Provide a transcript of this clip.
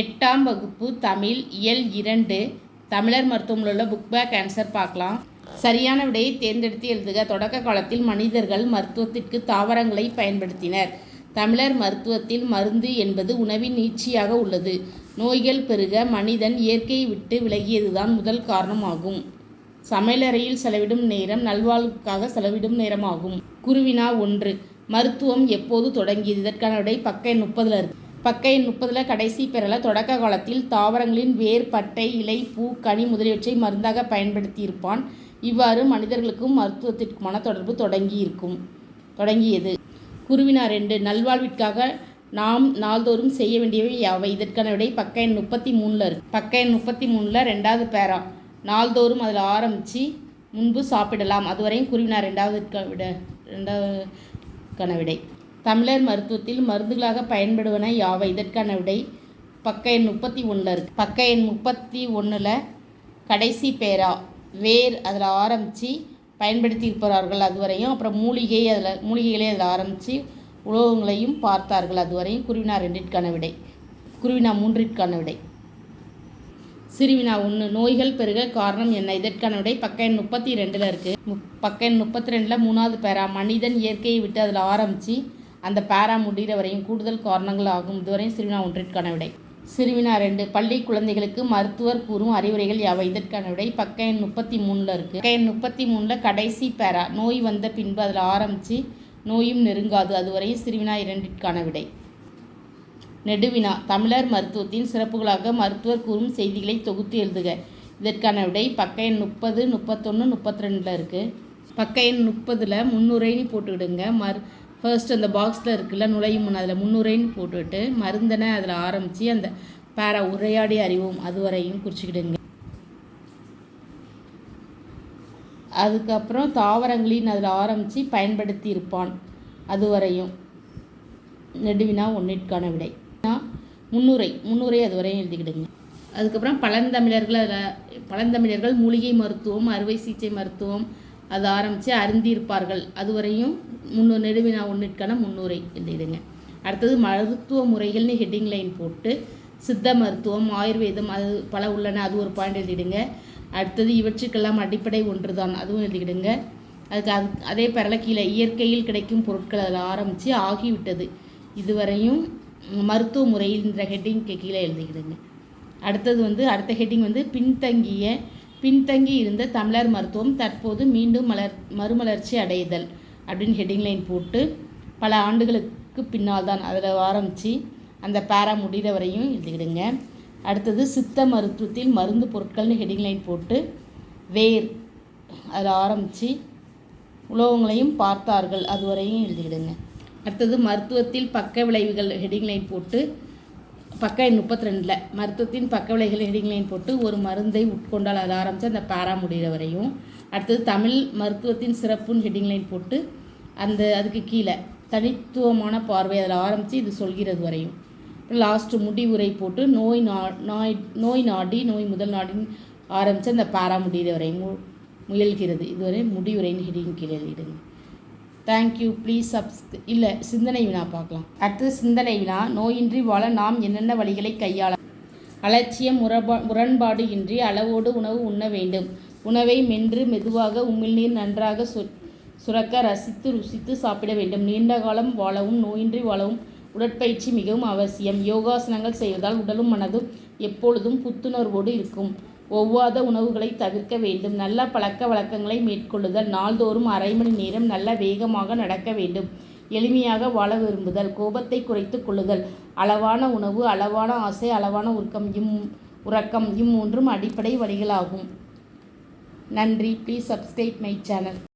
எட்டாம் வகுப்பு தமிழ் இயல் இரண்டு. தமிழர் மருத்துவமில் உள்ள புக் பேக் ஆன்சர் பார்க்கலாம். சரியான விடையை தேர்ந்தெடுத்து எழுதுக. தொடக்க காலத்தில் மனிதர்கள் மருத்துவத்திற்கு தாவரங்களை பயன்படுத்தினர். தமிழர் மருத்துவத்தில் மருந்து என்பது உணவின் நீட்சியாக உள்ளது. நோய்கள் பெருக மனிதன் இயற்கையை விட்டு விலகியதுதான் முதல் காரணமாகும். சமையலறையில் செலவிடும் நேரம் நல்வாழ்வுக்காக செலவிடும் நேரமாகும். குருவினா ஒன்று. மருத்துவம் எப்போது தொடங்கியது? இதற்கான விடை பக்க முப்பதில் இருக்கு. பக்க எண் முப்பதில் கடைசி பெறல தொடக்க காலத்தில் தாவரங்களின் வேர் பட்டை இலை பூ கனி முதலியவற்றை மருந்தாக பயன்படுத்தியிருப்பான். இவ்வாறு மனிதர்களுக்கும் மருத்துவத்திற்குமான தொடர்பு தொடங்கியிருக்கும் தொடங்கியது. குருவினா ரெண்டு நல்வாழ்விற்காக நாம் நாள்தோறும் செய்ய வேண்டியவை யாவை? இதற்கான விடை பக்க எண் முப்பத்தி மூணில் இருக்கு. பக்க எண் முப்பத்தி மூணில் ரெண்டாவது பேரா. நாள்தோறும் அதில் ஆரம்பித்து முன்பு சாப்பிடலாம். அதுவரையும் குருவினா ரெண்டாவது விட ரெண்டாவது விடை. தமிழர் மருத்துவத்தில் மருந்துகளாக பயன்படுவன யாவை? இதற்கான விடை பக்க எண் முப்பத்தி ஒன்றில் இருக்குது பக்க எண் முப்பத்தி ஒன்றில் கடைசி பேரா வேர் அதில் ஆரம்பித்து பயன்படுத்தி இருப்பார்கள் அதுவரையும் அப்புறம் மூலிகை அதில் மூலிகைகளே அதில் ஆரம்பித்து உலோகங்களையும் பார்த்தார்கள் அதுவரையும். குருவினா ரெண்டிற்கான விடை குருவினா மூன்றிற்கான விடை. சிறுவினா ஒன்று நோய்கள் பெருக காரணம் என்ன? இதற்கான விடை பக்க எண் முப்பத்தி ரெண்டில் இருக்குது பக்க எண் முப்பத்தி ரெண்டில் மூணாவது பேரா மனிதன் இயற்கையை விட்டு அதில் ஆரம்பித்து அந்த பேரா முடிகிற வரையும் கூடுதல் காரணங்கள் ஆகும். இதுவரையும் சிறுவினா ஒன்றிற்கான விடை. சிறுவினா ரெண்டு. பள்ளி குழந்தைகளுக்கு மருத்துவர் கூறும் அறிவுரைகள் யாவை? இதற்கான விடை பக்க எண் முப்பத்தி மூணில் இருக்குது பக்க எண் முப்பத்தி மூணில் கடைசி பேரா. நோய் வந்த பின்பு அதில் ஆரம்பித்து நோயும் நெருங்காது. அதுவரையும் சிறுவினா இரண்டிற்கான விடை. நெடுவினா. தமிழர் மருத்துவத்தின் சிறப்புகளாக மருத்துவர் கூறும் செய்திகளை தொகுத்து எழுதுக. இதற்கான விடை பக்க எண் முப்பது முப்பத்தொன்று முப்பத்தி ரெண்டில் இருக்குது பக்க எண் முப்பதில் முன்னுரைன்னு போட்டுவிடுங்க. மரு ஃபர்ஸ்ட் அந்த பாக்ஸில் இருக்குல்ல நுழையும் முன் அதில் முன்னுரைன்னு போட்டுவிட்டு மருந்தனை அதில் ஆரம்பித்து அந்த பேரா உரையாடி அறிவோம். அதுவரையும் குறிச்சிக்கிடுங்க. அதுக்கப்புறம் தாவரங்களின் அதில் ஆரம்பித்து பயன்படுத்தி இருப்பான். அதுவரையும். நெடுவினா ஒன்றிற்கான விடை. முன்னுரை. முன்னுரை அதுவரையும் எழுதிக்கிடுங்க. அதுக்கப்புறம் பழந்தமிழர்கள் அதில் பழந்தமிழர்கள் மூலிகை மருத்துவம் அறுவை சிகிச்சை மருத்துவம் அது ஆரம்பித்து அருந்தியிருப்பார்கள். அதுவரையும் முன்னூறு நெடுவினா ஒன்றிற்கான முன்னுரை எழுதிடுங்க அடுத்தது மருத்துவ முறைகள்னு ஹெட்டிங் லைன் போட்டு சித்த மருத்துவம் ஆயுர்வேதம் அது பல உள்ளன அது ஒரு பாயிண்ட் எழுதிடுங்க. அடுத்தது இவற்றுக்கெல்லாம் அடிப்படை ஒன்று தான் அதுவும் எழுதிக்கிடுங்க அதுக்கு அது அதே பேரில் கீழே இயற்கையில் கிடைக்கும் பொருட்கள் அதில் ஆரம்பித்து ஆகிவிட்டது. இதுவரையும் மருத்துவ முறைன்ற ஹெட்டிங்க்கு கீழே எழுதிக்கிடுங்க அடுத்தது வந்து அடுத்த ஹெட்டிங் வந்து பின்தங்கிய பின்தங்கி இருந்த தமிழர் மருத்துவம் தற்போது மீண்டும் மலர் மறுமலர்ச்சி அடைதல் அப்படின்னு ஹெட்டிங்லைன் போட்டு பல ஆண்டுகளுக்கு பின்னால் தான் அதில் ஆரம்பித்து அந்த பேரா முடிகிற வரையும் எழுதிக்கிடுங்க. அடுத்தது சித்த மருத்துவத்தில் மருந்து பொருட்கள்னு ஹெட்டிங்லைன் போட்டு வேர் அதில் ஆரம்பித்து உலோகங்களையும் பார்த்தார்கள் அதுவரையும் எழுதிக்கிடுங்க. அடுத்தது மருத்துவத்தில் பக்க விளைவுகள் ஹெட்டிங்லைன் போட்டு பக்க எண் முப்பத்தி ரெண்டில் மருத்துவத்தின் பக்க விளைவுகள் ஹெடிங்லைன் போட்டு ஒரு மருந்தை உட்கொண்டால் அதை ஆரம்பித்து அந்த பேரா முடிகிற வரையும் அடுத்தது தமிழ் மருத்துவத்தின் சிறப்புன்னு ஹெட்டிங் லைன் போட்டு அந்த அதுக்கு கீழே தனித்துவமான பார்வை அதில் ஆரம்பித்து இது சொல்கிறது வரையும். லாஸ்ட்டு முடிவுரை போட்டு நோய் நா நாய் நோய் நாடி நோய் முதல் நாடின்னு ஆரம்பித்து அந்த பேரா முடிகிற வரையும் முயல்கிறது. இதுவரை முடிவுரைன்னு ஹெட்டிங் கீழே எழுதிடுங்க. தேங்க்யூ ப்ளீஸ் சப்ஸ் இல்லை சிந்தனை வினா பார்க்கலாம். அடுத்தது சிந்தனை வினா. நோயின்றி வாழ நாம் என்னென்ன வழிகளை கையாள அலட்சியம் முரபா முரண்பாடு இன்றி அளவோடு உணவு உண்ண வேண்டும். உணவை மென்று மெதுவாக உமிழ்நீர் நன்றாக சு சுரக்க ரசித்து ருசித்து சாப்பிட வேண்டும். நீண்ட காலம் வாழவும் நோயின்றி வாழவும் உடற்பயிற்சி மிகவும் அவசியம். யோகாசனங்கள் செய்வதால் உடலும் மனதும் எப்பொழுதும் புத்துணர்வோடு இருக்கும். ஒவ்வாத உணவுகளை தவிர்க்க வேண்டும். நல்ல பழக்க வழக்கங்களை மேற்கொள்ளுதல் நாள்தோறும் அரை மணி நேரம் நல்ல வேகமாக நடக்க வேண்டும். எளிமையாக வாழ விரும்புதல் கோபத்தை குறைத்து கொள்ளுதல் அளவான உணவு அளவான ஆசை அளவான உறக்கம் இம் உறக்கம் இம்மூன்றும் அடிப்படை வழிகளாகும். நன்றி. Please subscribe my channel